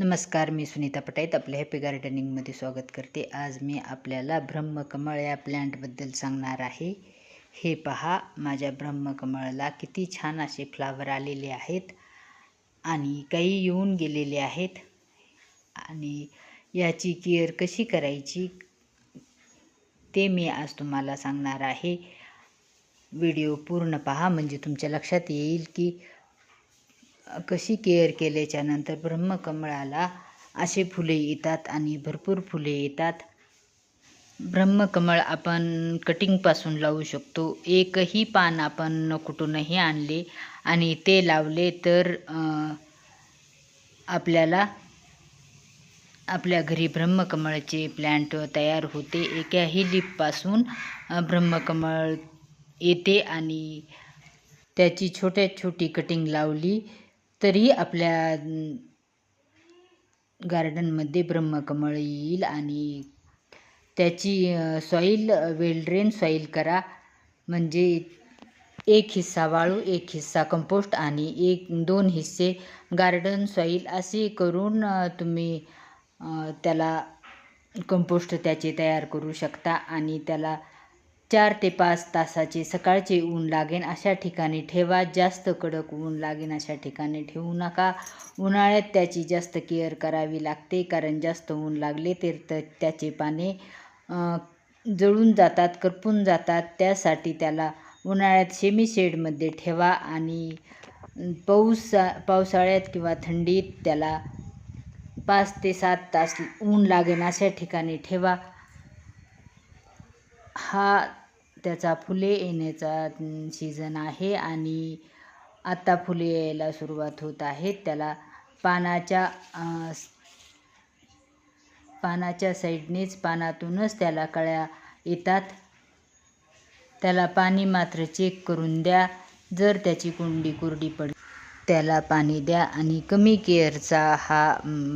नमस्कार मी सुनीता पटाईत आपल्या हॅपी गार्डनिंगमध्ये स्वागत करते. आज मी आपल्याला ब्रह्मकमळ या प्लॅन्टबद्दल सांगणार आहे. हे पहा माझ्या ब्रह्मकमळला किती छान असे फ्लावर आलेले आहेत आणि काही येऊन गेलेले आहेत. आणि याची केअर कशी करायची ते मी आज तुम्हाला सांगणार आहे. व्हिडिओ पूर्ण पहा म्हणजे तुमच्या लक्षात येईल की कशी केअर केल्याच्यानंतर ब्रह्मकमळाला असे फुले येतात आणि भरपूर फुले येतात. ब्रह्मकमळ आपण कटिंगपासून लावू शकतो. एकही पान आपण कुठूनही आणले आणि ते लावले तर आपल्याला आपल्या घरी ब्रह्मकमळचे प्लॅन्ट तयार होते. एकाही लिपपासून ब्रह्मकमळ येते आणि त्याची छोट्यात छोटी कटिंग लावली तरी आपल्या गार्डनमध्ये ब्रह्मकमळ येईल आणि त्याची सॉईल वेल ड्रेन सॉईल करा. म्हणजे एक हिस्सा वाळू एक हिस्सा कंपोस्ट आणि एक दोन हिस्से गार्डन सॉईल असे करून तुम्ही त्याला कंपोस्ट त्याचे तयार करू शकता आणि त्याला चार ते पाच तासाचे सकाळचे ऊन लागेन अशा ठिकाणी ठेवा. जास्त कडक ऊन लागेन अशा ठिकाणी ठेवू नका. उन्हाळ्यात त्याची जास्त केअर करावी लागते कारण जास्त ऊन लागले तर त्याचे पाने जळून जातात करपून जातात. त्यासाठी त्याला उन्हाळ्यात शेमी शेडमध्ये ठेवा आणि पाऊस पावसाळ्यात किंवा थंडीत त्याला पाच ते सात तास ऊन लागेन अशा ठिकाणी ठेवा. हा त्याचा फुले येण्याचा सीझन आहे आणि आता फुले यायला सुरुवात होत आहे त्याला पानाच्या पानाच्या साईडनेच पानातूनच त्याला कळ्या येतात. त्याला पाणी मात्र चेक करून द्या. जर त्याची कुंडी कोरडी पड त्याला पाणी द्या आणि कमी केअरचा हा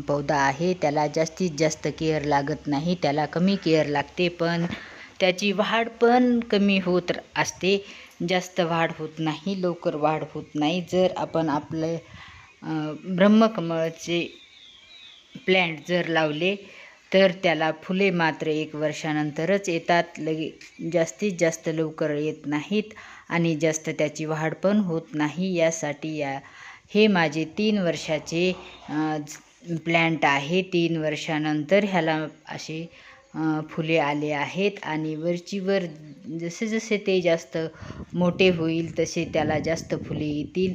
पौधा आहे. त्याला जास्तीत जास्त केअर लागत नाही. त्याला कमी केअर लागते पण त्याची वाढ पण कमी होत असते. जास्त वाढ होत नाही लवकर वाढ होत नाही. जर आपण आपले ब्रह्मकमळचे प्लॅन्ट जर लावले तर त्याला फुले मात्र एक वर्षानंतरच येतात. लगे जास्तीत जास्त लवकर येत नाहीत आणि जास्त त्याची वाढ पण होत नाही. यासाठी या हे माझे तीन वर्षाचे प्लॅन्ट आहे. तीन वर्षानंतर ह्याला असे फुले आले आहेत आणि वरची वर जसे जसे ते जास्त मोठे होईल तसे त्याला जास्त फुले येतील.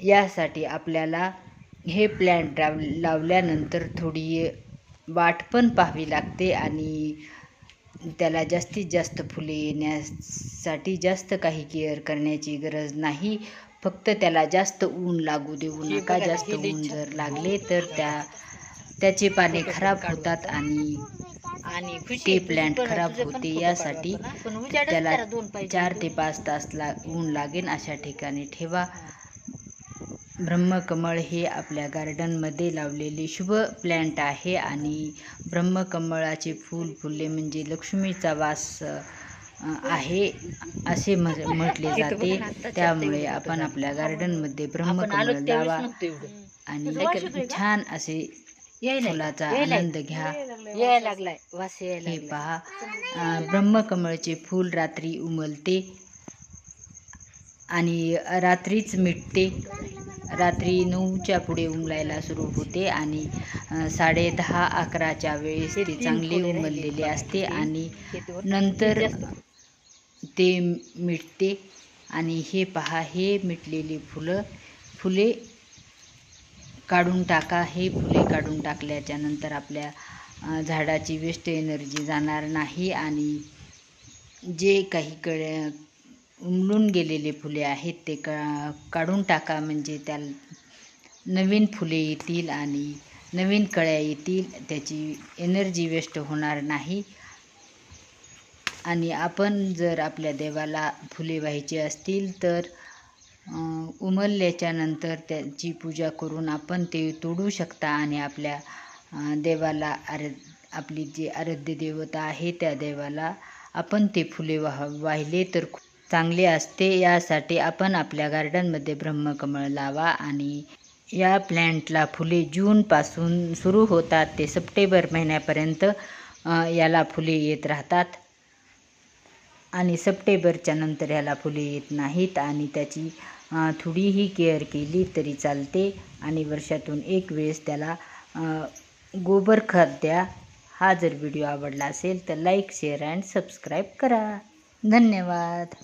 यासाठी आपल्याला हे प्लॅन्ट लाव लावल्यानंतर थोडी वाट पण पाहावी लागते आणि त्याला जास्तीत जास्त फुले येण्यासाठी जास्त काही केअर करण्याची गरज नाही. फक्त त्याला जास्त ऊन लागू देऊ नका. जास्त ऊन जर लागले तर त्या त्याचे पाने खराब होतात आणि आणि ते प्लॅन्ट खराब होते यासाठी त्याला चार ते पाच तास ला ऊन लागेल अशा ठिकाणी. ठेवा. ब्रह्मकमळ हे आपल्या गार्डनमध्ये लावलेले शुभ प्लॅन्ट आहे आणि ब्रह्मकमळाचे फूल फुलले म्हणजे लक्ष्मीचा वास आहे असे म्हटले जाते. त्यामुळे आपण आपल्या गार्डनमध्ये ब्रह्मकमळ लावा आणि छान असे फुलाचा आनंद घ्या. हे पहा ब्रह्मकमळचे फूल रात्री उमलते आणि रात्रीच मिटते. रात्री नऊच्या पुढे उमलायला सुरू होते आणि साडे दहा अकराच्या वेळेस ते चांगले उमललेले असते आणि नंतर ते मिटते आणि हे पहा हे मिटलेली फुलं फुले काढून टाका हे फुले काढून टाकल्याच्या नंतर आपल्या झाडाची वेस्ट एनर्जी जाणार नाही आणि जे काही कळे उमलून गेलेले फुले आहेत ते का काढून टाका म्हणजे त्या नवीन फुले येतील आणि नवीन कळ्या येतील त्याची एनर्जी वेस्ट होणार नाही. आणि आपण जर आपल्या देवाला फुले व्हायची असतील तर उमलल्याच्यानंतर त्याची पूजा करून आपण ते तोडू शकता आणि आपल्या देवाला आर आपली जी आराध्य देवता आहे त्या देवाला आपण ते फुले वाह वाहिले तर चांगले असते. यासाठी आपण आपल्या गार्डनमध्ये ब्रह्मकमळ लावा आणि या प्लॅन्टला फुले जूनपासून सुरू होतात ते सप्टेंबर महिन्यापर्यंत याला फुले येत राहतात आणि सप्टेंबरच्या नंतर याला फुले येत नाहीत आणि त्याची थोडीही केअर केली तरी चालते. आणि वर्षातून एक वेळेस त्याला गोबर खत द्या हा जर व्हिडिओ आवडला असेल तर लाईक शेअर अँड सबस्क्राईब करा. धन्यवाद.